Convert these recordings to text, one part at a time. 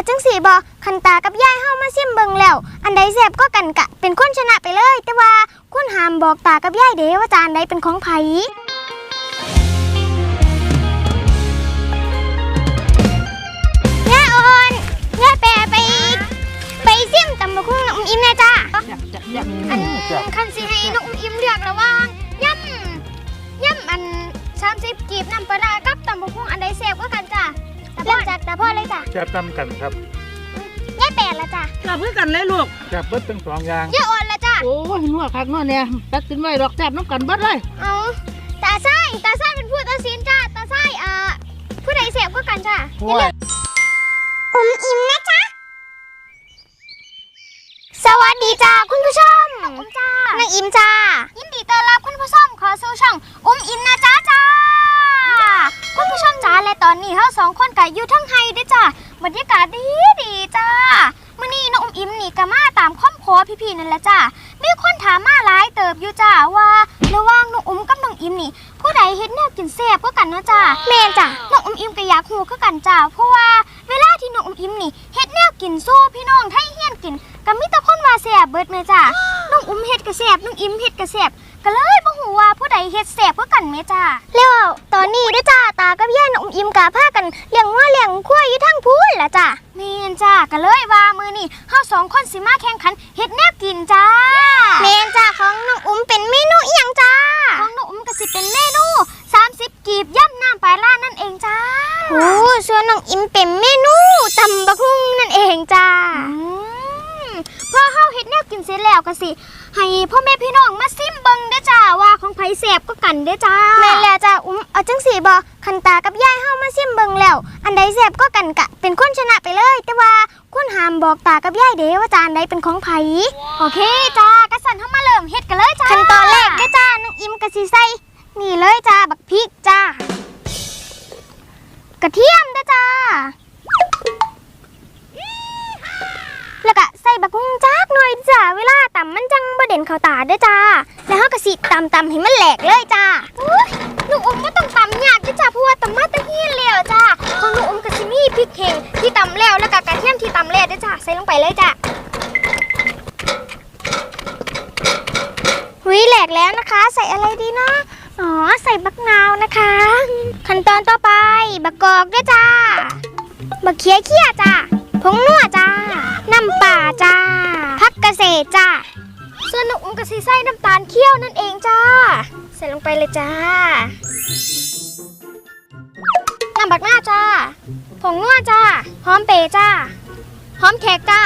เอาจังสีบ่คันตากับยายเฮามาซิมเบิ่งแล้ว อันใดแซ่บก็กันกะ เป็นคนชนะไปเลย แต่ว่าคุณห้ามบอกตากับยายเด้ว่าจานใดเป็นของไผยายอ่อนยายแปรไป ไปซิมตำบักหุ่งน้องอิ่มแน่จ้าอันคันสิให้น้องอุ้มอิ่มเลือกระหว่างย่ำย่ำอันสามสิบกีบน้ำปลาร้ากับตำบักหุ่งอันใดแซ่บกว่ากันจ้ะเริ่มจา กตาพ่อเลยจ้ะแซ่บตำกันครับยายแปดละจ้ะจับเพื่อกันเลยลูกแซ่บเบิดทั้งสองอย่างยายอ่อนละจ้ะโอ้ยนัวคักนัวเนี่ยตัดสินไว้ดอกจับน้ำกันเบิดเลยเอาตาไส้ตาไส้เป็นผู้ตัดสินจ้ะตาไส้อ่าผู้ใดแซ่บกว่ากันจ้ะโอ้ยอุ้มอิ่มนะจ๊ะสวัสดีจ้าคุณผู้ชมอุ้มจ้านางอิ่มจ้ายินดีต้อนรับคุณผู้ชมเขอสู่ช่องอุ้มอิ่มนะจ้าจ้า คุณผู้ชมจ้าและตอนนี้เฮาสองคนก็อยู่ทั้งไฮเด้อจ้าบรรยากาศดีดีจ้ามื้อนี้น้องอุ้มอิ่มนี่ก็มาตามคำขอพี่ๆนั่นแหละจ้ามีคนถามมาหลายเติบอยู่จ้าว่าระหว่างน้องอุ้มกับน้องอิ่มนี่ผู้ใดเฮ็ดแนวกินแซ่บกว่ากันเนาะจ้าแม่นจ้าน้องอุ้มอิ่มก็อยากฮู้คือกันจ้าเพราะว่าเวลาที่น้องอุ้มอิ่มนี่เฮ็ดแนวกินสู้พี่น้องไทยเฮียนกินก็มีแต่คนว่าแซ่บเบิดแม่จ้าน้องอุ้มเฮ็ดก็แซ่บน้องอิ่มเฮ็ดก็แซ่บก็เลยบ่ฮู้ ว่าผู้ใดเฮ็ดแซ่บกว่ากันแม่จ้าแล้วตอนนี้เด้อจ้าตากับย่าน้องอุ้มอิ่มก็พากันเลี้ยงวัวเลี้ยงควายอยู่ทั้งพูนล่ะจ้าแม่นจ้าก็เลยว่ามื้อนี้เฮาสองคนสิมาแข่งขันเฮ็ดแนวกินจ้าแม่นจ้าของน้องอุ้มเป็นเมนูอีหยังจ้าของน้องอุ้มก็สิเป็นเมนู30กีบย่ำน้ำปลาล่านั่นเองจ้าโอ้ส่วนน้องอิมเป็นเมนูตำบักหุ่งนั่นเองจ้าพอเฮาเฮ็ดแนวกินเสร็จแล้วก็สิให้พ่อแม่พี่ ก็กันเด้อจ้าแม่นแล้วจ้าอุ้มเอาจังสีบ่คันตากับยายเฮามาซิมเบิ่งแล้ว อันใดแซ่บก็กันกะ เป็นคนชนะไปเลย แต่ว่าคุณห้ามบอกตากับยายเด้ว่าจานใดเป็นของไผโอเคจ้ากะสั่นเฮามาเริ่มเฮ็ดกันเลยจ้าขั้นตอนแรกเด้อจ้าน้องอิมก็สิใส่นี่เลยจ้าบักพริกจ้ากระเทียมเด้อจ้า แล้วก็ใส่บักฮุ่งจักหน่อยจ้า เวลาตำมันจังบ่ เข้าตาด้อจ้า แล้วเฮาก็สิตำตำให้มันแหลกเลยจ้าอุ๊ยหนูอมบ่ต้องตำยากด้อจ้าเพราะว่าตำมาแตะเฮียนแล้วจ้าของหนูอมก็สิมีพริกแห้งที่ตำแล้วแล้วก็กระเทียมที่ตำแล้วด้อจ้าใส่ลงไปเลยจ้าหุยแหลกแล้วนะคะ ใส่อะไรดีเนาะอ๋อใส่บักนาวนะคะ ขั้นตอนต่อไปบักกอกด้วยจ้าบักเขี้ยเขี้ยจ้าผงนัวจ้าน้ำป่าจ้าพักเกษตรจ้า ส่วนหนุ่มกะสีไส้น้ำตาลเคี่ยวนั่นเองจ้า ใส่ลงไปเลยจ้าน้ำบักหน้าจ้า ผงนัวจ้า หอมเปรจ้า หอมแขกจ้า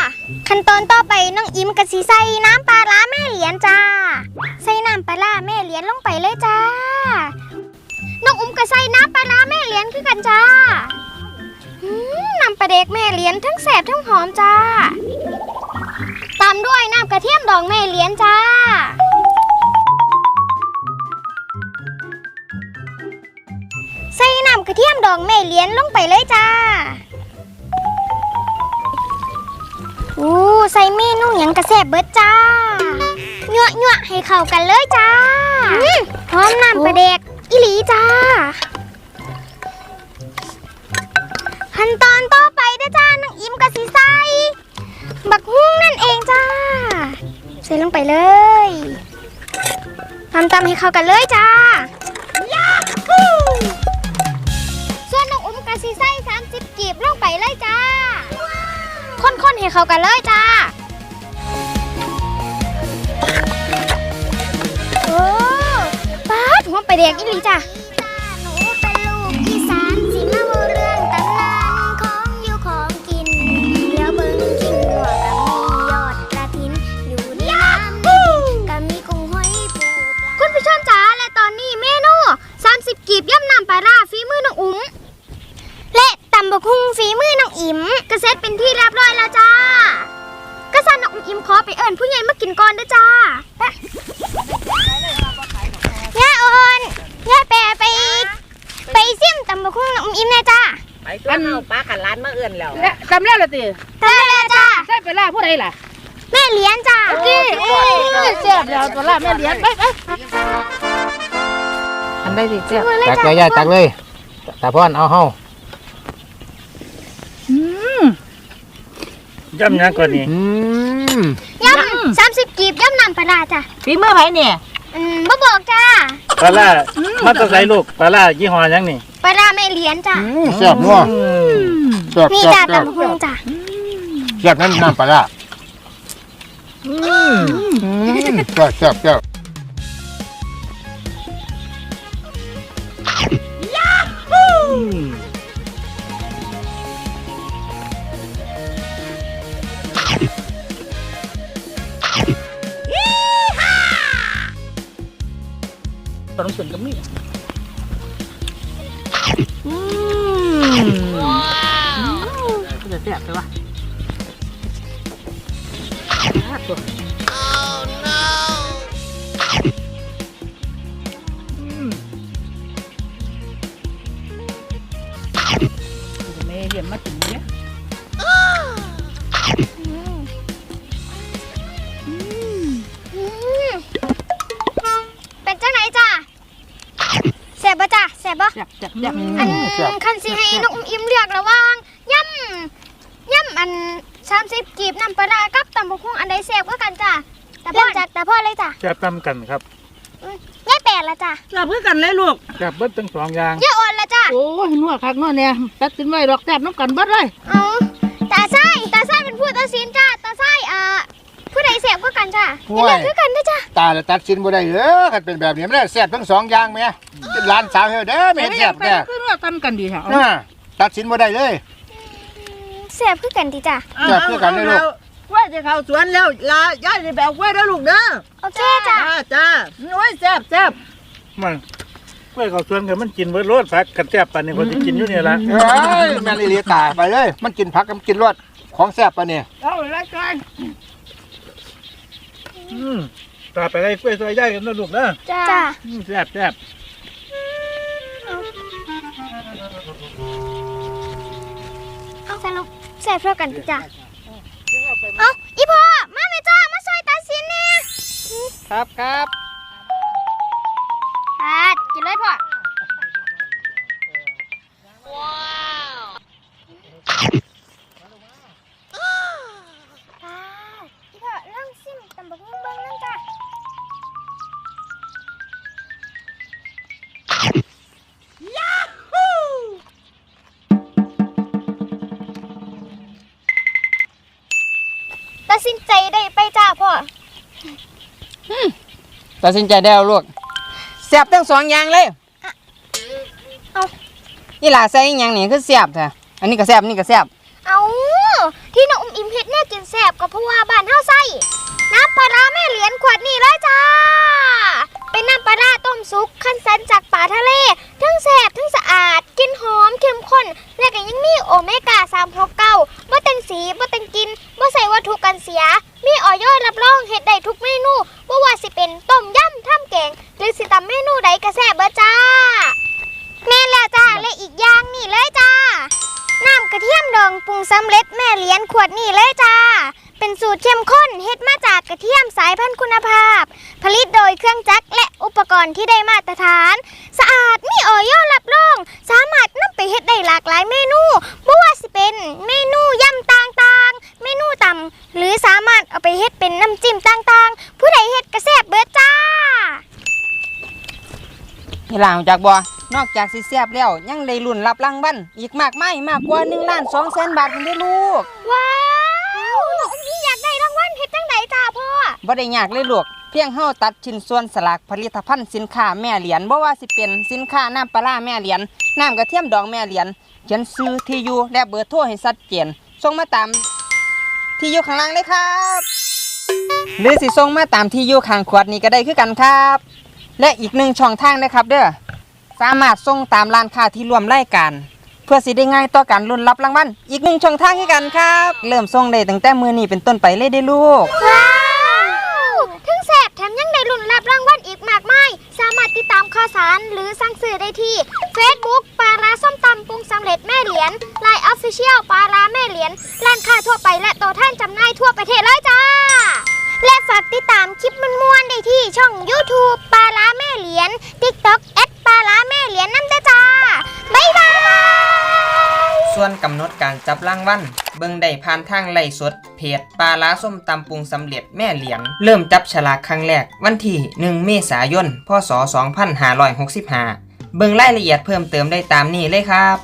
ขั้นตอนต่อไปน้องอิมกะสีใส่น้ำปลาร้าแม่เหรียญจ้า ใส่น้ำปลาร้าแม่เหรียญลงไปเลยจ้า น้องอุ้มก็ใส่น้ำปลาร้าแม่เหรียญคือกันจ้าน้ำปลาเด็กแม่เหรียญทั้งแสบทั้งหอมจ้าามด้วยน้ำกระเทียมดองแม่เหรียญจ้า ใส่น้ำกระเทียมดองแม่เหรียญลงไปเลยจ้าอู้ใส่เมนูหยังกระแสบเบิดจ้าเนื้อเนื้อให้เข้ากันเลยจ้าอืมพร้อมน้ำปลาเด็กอีหลีจ้าขั้นตอนต่อไปเด้อจ้าน้องอิมกะสิใส่ บักฮุ้งนั่นเองจ้า ใส่ลงไปเลยทำตำให้เข้ากันเลยจ้ายาฮูส่วนน้องอุ้มกะสิใส่30กีบลงไปเลยจ้าคนๆให้เข้ากันเลยจ้าโอ้ป้าหัวไปแดงอีหลีจ้ะ ตำบกหุ่งฝีมือน้องอิมก็เสร็จเป็นที่เรียบร้อยแล้วจ้าก็สั่นน้องอิมขอไปเอิญผู้ใหญ่มากินก่อนเด้อจ้าไปย่าอ่อนย่าแปรไปไปซิมตำบกหุ่งน้องอิมแน่จ้าไปตัวเฮาป้าขันร้านมาเอื้อนแล้วและจำแล้วละติทำได้แล้วจ้าใช่ไปล่าผู้ใดล่ะแม่เลี้ยงจ้าโอเคเอ้ยเสียบแล้วตัวล่าแม่เหรียญไปไปอันได้สิเจ้าเลยตักจ้าเลยยายตักเลยตาพ่อนเอาเฮา อืม ย่ำยังก่อนนี่อืมย่ำสามสิบกีบย่ำน้ำปลาร้าจ้ะฝีมือไผเนี่ยอืมบ่บอกจ้าปลาล่ามาแตะไสลูกปลาล่ายี่ห้อหยังนี่ปลาร้าไม่เหรียญจ้ะอืมแซ่บนัวแซ่บนี่แซ่จ้ะบแซ่บตำบักหุ่งจ้ะแซ่บนั่นน้ำปลาร้าอืมอืมแซ่บแซ่บแซ่บ ตอนส่วนก็มีอืมก็จะแซ่บใช่ปะตัวอืมแม่เรียนมาถึง บ่จ้ะแสบบ่แซ่บแซ่บแซ่บอันคันสิให้น้องอุ้มอิ่มเลือกระหว่างย่ำย่ำอันสามสิบกีบน้ำปลาร้ากับตำบักหุ่งอันใดแสบกว่ากันจ้ะแต่พ่อจากแต่พ่อเลยจ้ะแซ่บตำกันครับยายแปดละจ้ะแซ่บเพื่อกันเลยลูกแซ่บเบิดทั้งสองอย่างยายอ่อนละจ้ะโอ้ยนัวคักนัวเนี่ยตัดสินไว้ดอกแซ่บน้ำกันเบิดเลยเอาตาไส้ตาไส้เป็นผู้ตัดสินจ้ะตาไส้อ่าผู้ ใดแสบกว่ากันจ้ะอย่าเลือกคือกันนะจ้ะตาละตัดสินบ่ได้เด้อคันเป็นแบบนี้ไม่ได้แซ่บทั้งสองอย่างแม่เป็นร้านสาวเฮาเด้อแม่ไม่แซ่บไปแน่คือนัวกันกันดีค่ะอ่าตัดสินบ่ได้เลยแสบคือกันดีจ้ะแซ่บคือกันเลยลูกว่าจะเข้าสวนแล้วลาย่าจะแบบว่าได้ลูกเด้อโอเคจ้ะจ้าจ้าโอ้ยแซ่บแซ่บมันกล้วยเขาสวนกันมันกินเบิดรสผักกันแซ่บปานนี้คนที่กินอยู่นี่ละเอ้ยแม่นอีหลีตาไปเลย มันกินผักกับกินรสของแซ่บปะเนี่ยเอาละกัน อืมตาไปไล่กล้วยซอยย่ายกันนะลูกนะจ้ะอืมแซ่บแซ่บเอาสรุปแสบเท่ากันดีจ้ะ เอาอีพ่อ มาเลยจ้า มาซอยตัดสินเนี่ยครับครับอ่ากินเลยพ่อ พ่อตัดสินใจได้แล้วลูกแซ่บทั้งสองอย่างเลยเอานี่ล่ะใส่อหย่างนี่คือแซ่บแท้อันนี้ก็แซ่บอันนี่ก็แซ่บเอาที่น้องอุ้มอิมเฮ็ดเนี่ยกินแซ่บก็เพราะว่าบ้านเฮาใส่น้ำปลาร้าแม่เหรียญขวดนี่เลยจ้า เป็นน้ำปลาร้าต้มสุกคั้นสันจากป่าทะเล ทั้งแซ่บทั้งสะอาด กินหอมเข้มข้น และก็ยังมีโอเมก้าาตรฐานสะอาดมีออยรับรอง สามารถนำไปเฮ็ดได้หลากหลายเมนูบ่ว่าสิเป็นเมนูยำต่างๆ เมนูตำหรือสามารถเอาไปเฮ็ดเป็นน้ำจิ้มต่างๆ ผู้ใดเฮ็ดก็แซ่บเบิดจ้านี่ล่ะรู้จักบ่นอกจากสิแซ่บแล้วยังได้ลุ้นรับรางวัลอีกมากมายมากกว่า1ล้าน2แสนบาทพุ่นเด้อลูก ว้าว จังไดจ้าพ่อบ่ได้ยากเลยลูกเพียงเฮาตัดชิ้นส่วนสลากผลิตภัณฑ์สินค้าแม่เหรียญบ่ว่าสิเป็นสินค้าน้ำปลาแม่เหรียญน้ำกระเทียมดองแม่เหรียญเขียนชื่อที่อยู่และเบอร์โทรให้ชัดเจนส่งมาตามที่อยู่ข้างล่างเลยครับหรือสิส่งมาตามที่อยู่ข้างขวดนี้ก็ได้คือกันครับ และอีกหนึ่งช่องทางนะครับเด้อสามารถส่งตามร้านค้าที่รวมรายการ เพื่อสิได้ง่ายต่อการลุ้นรับรางวัลอีกหนึ่งช่องทางคือกันครับ เริ่มส่งได้ตั้งแต่มือนี้เป็นต้นไปเลยได้อลูก ว้าวทั้งแสบแถมยังได้ลุ้นรับรางวัลอีกมากมาย สามารถติดตามข่าวสารหรือสั่งซื้อได้ที่ Facebook ปลาร้าส้มตำปรุงสำเร็จแม่เหรียญ Line Official ปลาร้าแม่เหรียญ ร้านค้าทั่วไปและตัวแท่านจำหน่ายทั่วประเทศเลยจ้า และฝากติดตามคลิปม่วนๆได้ที่ช่อง YouTube ปลาร้าแม่เหรียญ TikTok วนกำหนดการจับรางวัลเบิ่งได้ผ่านทางไล่สด เพจปลาล้าส้มตำปรุงสำเร็จแม่เหลียง เริ่มจับฉลากครั้งแรก วันที่ 1 เมษายน พศ 2565 เบิ่งรายละเอียดเพิ่มเติมได้ตามนี้เลยครับ